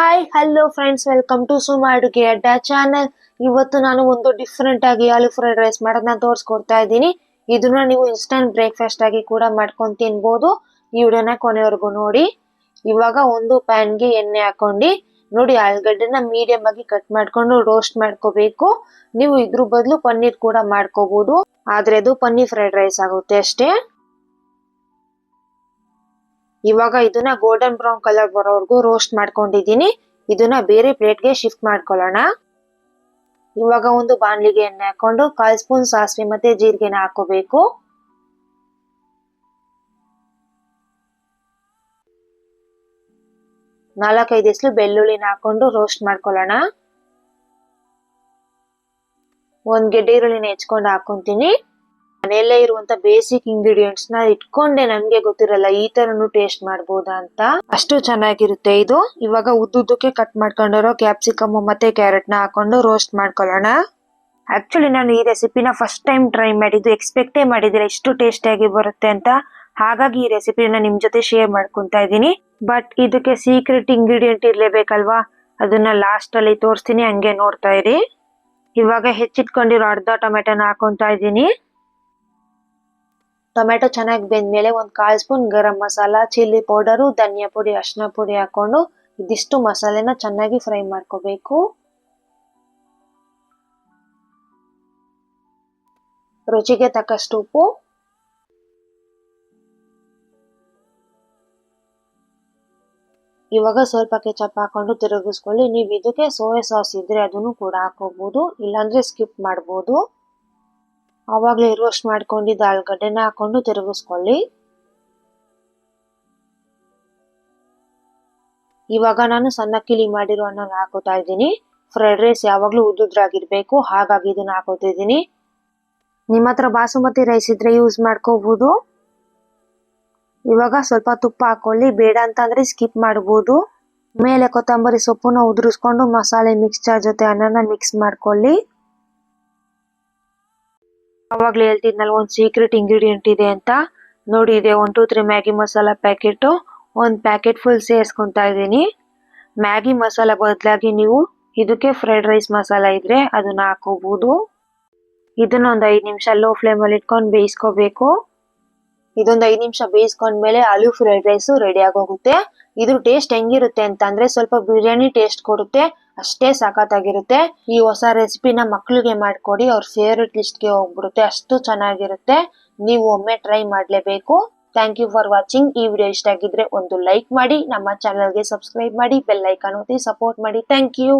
Hi hello friends welcome to Suma ಅಡುಗೆ ಅಡ್ಡ channel ಇವತ್ತು ನಾನು ಒಂದು ಡಿಫ್ರೆಂಟ್ ಆಗಿ ಆಲೂ ಫ್ರೈಡ್ ರೈಸ್ ಮಾಡೋದನ್ನ ತೋರಿಸ್ಕೊಡ್ತಾ ಇದ್ದೀನಿ. ಇದನ್ನ ನೀವು ಇನ್ಸ್ಟಂಟ್ ಬ್ರೇಕ್ಫಾಸ್ಟ್ ಆಗಿ ಕೂಡ ಮಾಡ್ಕೊಂಡು ತಿನ್ಬೋದು. ಈ ವಿಡಿಯೋನ ಕೊನೆವರೆಗೂ ನೋಡಿ. ಇವಾಗ ಒಂದು ಪ್ಯಾನ್ಗೆ ಎಣ್ಣೆ ಹಾಕೊಂಡು ನೋಡಿ ಆಲೂಗಡ್ಡೆನ ಮೀಡಿಯಂ ಆಗಿ ಕಟ್ ಮಾಡ್ಕೊಂಡು ರೋಸ್ಟ್ ಮಾಡ್ಕೋಬೇಕು. ನೀವು ಇದ್ರ ಬದಲು ಪನ್ನೀರ್ ಕೂಡ ಮಾಡ್ಕೋಬಹುದು ಆದ್ರೆ ಅದು ಪನ್ನೀರ್ ಫ್ರೈಡ್ ರೈಸ್ ಆಗುತ್ತೆ ಅಷ್ಟೇ. ಇವಾಗ ಇದನ್ನ ಗೋಲ್ಡನ್ ಬ್ರೌನ್ ಕಲರ್ ಬರೋವರೆಗೂ ರೋಸ್ಟ್ ಮಾಡ್ಕೊಂಡಿದ್ದೀನಿ. ಇದನ್ನ ಬೇರೆ ಪ್ಲೇಟ್ಗೆ ಶಿಫ್ಟ್ ಮಾಡ್ಕೊಳ್ಳೋಣ. ಇವಾಗ ಒಂದು ಬಾಣಲಿಗೆ ಎಣ್ಣೆ ಹಾಕೊಂಡು ಕಾಲ್ ಸ್ಪೂನ್ ಸಾಸಿವೆ ಮತ್ತೆ ಜೀರಿಗೆನ ಹಾಕೋಬೇಕು ನಾಲ್ಕೈದು ಎಸ್ಲು ಬೆಳ್ಳುಳ್ಳಿನ ಹಾಕೊಂಡು ರೋಸ್ಟ್ ಮಾಡ್ಕೊಳ್ಳೋಣ. ಒಂದ್ ಗೆಡ್ಡೆ ಈರುಳ್ಳಿನ ಹೆಚ್ಕೊಂಡು ಹಾಕೊಂತೀನಿ ಮನೆಯಲ್ಲೇ ಇರುವಂತ ಬೇಸಿಕ್ ಇಂಗ್ರೀಡಿಯೆಂಟ್ಸ್ನ ಇಟ್ಕೊಂಡೆ ನನ್ಗೆ ಗೊತ್ತಿರಲ್ಲ ಈ ತರನು ಟೇಸ್ಟ್ ಮಾಡಬಹುದಾ ಅಂತ. ಅಷ್ಟು ಚೆನ್ನಾಗಿರುತ್ತೆ ಇದು. ಇವಾಗ ಉದ್ದುದ್ದಕ್ಕೆ ಕಟ್ ಮಾಡ್ಕೊಂಡಿರೋ ಕ್ಯಾಪ್ಸಿಕಮ್ ಮತ್ತೆ ಕ್ಯಾರೆಟ್ನ ಹಾಕೊಂಡು ರೋಸ್ಟ್ ಮಾಡ್ಕೊಳ್ಳೋಣ. ಆಕ್ಚುಲಿ ನಾನು ಈ ರೆಸಿಪಿನ ಫಸ್ಟ್ ಟೈಮ್ ಟ್ರೈ ಮಾಡಿದ್ದು ಎಕ್ಸ್ಪೆಕ್ಟೇ ಮಾಡಿದಿರ ಇಷ್ಟು ಟೇಸ್ಟ್ ಆಗಿ ಬರುತ್ತೆ ಅಂತ. ಹಾಗಾಗಿ ಈ ರೆಸಿಪಿನ ನಿಮ್ ಜೊತೆ ಶೇರ್ ಮಾಡ್ಕೊಂತ ಇದ್ದೀನಿ. ಬಟ್ ಇದಕ್ಕೆ ಸೀಕ್ರೆಟ್ ಇಂಗ್ರೀಡಿಯೆಂಟ್ ಇರ್ಲೇಬೇಕಲ್ವಾ? ಅದನ್ನ ಲಾಸ್ಟ್ ಅಲ್ಲಿ ತೋರಿಸ್ತೀನಿ, ಹಂಗೆ ನೋಡ್ತಾ ಇರಿ. ಇವಾಗ ಹೆಚ್ಚಿಟ್ಕೊಂಡಿರೋ ಅರ್ಧ ಟೊಮೆಟೊನ ಹಾಕೊಂತ ಇದ್ದೀನಿ. ಟೊಮೆಟೊ ಚೆನ್ನಾಗಿ ಬೆಂದ್ಮೇಲೆ ಒಂದು ಕಾಲ್ spoon garam masala, chilli powder, ಧನಿಯಾ ಪುಡಿ ಅರ್ಶಿನ ಪುಡಿ ಹಾಕೊಂಡು ಇದಿಷ್ಟು ಮಸಾಲೆನ ಚೆನ್ನಾಗಿ ಫ್ರೈ ಮಾಡ್ಕೋಬೇಕು. ರುಚಿಗೆ ತಕ್ಕಷ್ಟು ಉಪ್ಪು. ಇವಾಗ ಸ್ವಲ್ಪ ಕೆಚಪ್ ಹಾಕೊಂಡು ತಿರುಗಿಸ್ಕೊಳ್ಳಿ. ನೀವು ಇದಕ್ಕೆ ಸೋಯಾ ಸಾಸ್ ಇದ್ರೆ ಅದನ್ನು ಕೂಡ ಹಾಕೋಬಹುದು ಇಲ್ಲಾಂದ್ರೆ ಸ್ಕಿಪ್ ಮಾಡ್ಬೋದು. ಆವಾಗಲೇ ರೋಸ್ಟ್ ಮಾಡ್ಕೊಂಡಿದ್ದ ಆಲೂಗಡ್ಡೆನ ಹಾಕೊಂಡು ತಿರುಗಿಸ್ಕೊಳ್ಳಿ. ಇವಾಗ ನಾನು ಸಣ್ಣ ಕಿಲಿ ಮಾಡಿರೋ ಅನ್ನ ಹಾಕೋತಾ ಇದ್ದೀನಿ. ಫ್ರೈಡ್ ರೈಸ್ ಯಾವಾಗಲೂ ಉದ್ದುದ್ರಾಗಿರ್ಬೇಕು, ಹಾಗಾಗಿ ಇದನ್ನ ಹಾಕೋತಿದ್ದೀನಿ ನಿಮ್ಮ ಹತ್ರ ಬಾಸುಮತಿ ರೈಸ್ ಇದ್ರೆ ಯೂಸ್ ಮಾಡ್ಕೋಬಹುದು ಇವಾಗ ಸ್ವಲ್ಪ ತುಪ್ಪ ಹಾಕೊಳ್ಳಿ, ಬೇಡ ಅಂತಂದ್ರೆ ಸ್ಕಿಪ್ ಮಾಡ್ಬೋದು. ಮೇಲೆ ಕೊತ್ತಂಬರಿ ಸೊಪ್ಪನ್ನ ಉದುರಿಸ್ಕೊಂಡು ಮಸಾಲೆ ಮಿಕ್ಸ್ಚರ್ ಜೊತೆ ಅನ್ನನ ಮಿಕ್ಸ್ ಮಾಡ್ಕೊಳ್ಳಿ. ಅವಾಗ್ಲೇ ಹೇಳ್ತಿದ್ನಲ್ಲ, ಒಂದು ಸೀಕ್ರೆಟ್ ಇಂಗ್ರೀಡಿಯೆಂಟ್ ಇದೆ ಅಂತ. ನೋಡಿ, ಇದೆ one two three Maggi masala packet ಒಂದು ಪ್ಯಾಕೆಟ್ ಫುಲ್ ಸೇರ್ಸ್ಕೊಂತ ಇದ್ದೀನಿ. ಮ್ಯಾಗಿ ಮಸಾಲ ಬದಲಾಗಿ ನೀವು ಇದಕ್ಕೆ ಫ್ರೈಡ್ ರೈಸ್ ಮಸಾಲ ಇದ್ರೆ ಅದನ್ನ ಹಾಕೋಬಹುದು ಇದನ್ನ ಒಂದು ಐದು ನಿಮಿಷ ಲೋ ಫ್ಲೇಮಲ್ಲಿ ಇಟ್ಕೊಂಡು ಬೇಯಿಸ್ಕೋಬೇಕು. ಇದೊಂದು ಐದು ನಿಮಿಷ ಬೇಯಿಸ್ಕೊಂಡ್ಮೇಲೆ ಆಲೂ ಫ್ರೈಡ್ ರೈಸ್ ರೆಡಿ ಆಗೋಗುತ್ತೆ. ಇದ್ರ ಟೇಸ್ಟ್ ಹೆಂಗಿರುತ್ತೆ ಅಂತ ಅಂದ್ರೆ ಸ್ವಲ್ಪ ಬಿರಿಯಾನಿ ಟೇಸ್ಟ್ ಕೊಡುತ್ತೆ. ಅಷ್ಟೇ ಸಖತ್ತಾಗಿರುತ್ತೆ ಈ ಹೊಸ ರೆಸಿಪಿನ ಮಕ್ಕಳಿಗೆ ಮಾಡ್ಕೊಡಿ, ಅವ್ರ ಫೇವ್ರೆಟ್ ಲಿಸ್ಟ್ಗೆ ಹೋಗ್ಬಿಡುತ್ತೆ. ಅಷ್ಟು ಚೆನ್ನಾಗಿರುತ್ತೆ. ನೀವು ಒಮ್ಮೆ ಟ್ರೈ ಮಾಡಲೇಬೇಕು. ಥ್ಯಾಂಕ್ ಯು ಫಾರ್ ವಾಚಿಂಗ್ ಈ ವಿಡಿಯೋ ಇಷ್ಟ ಆಗಿದ್ರೆ ಒಂದು ಲೈಕ್ ಮಾಡಿ, ನಮ್ಮ ಚಾನಲ್ಗೆ ಸಬ್ಸ್ಕ್ರೈಬ್ ಮಾಡಿ ಬೆಲ್ ಐಕಾನ್ ಒತ್ತಿ ಸಪೋರ್ಟ್ ಮಾಡಿ. Thank you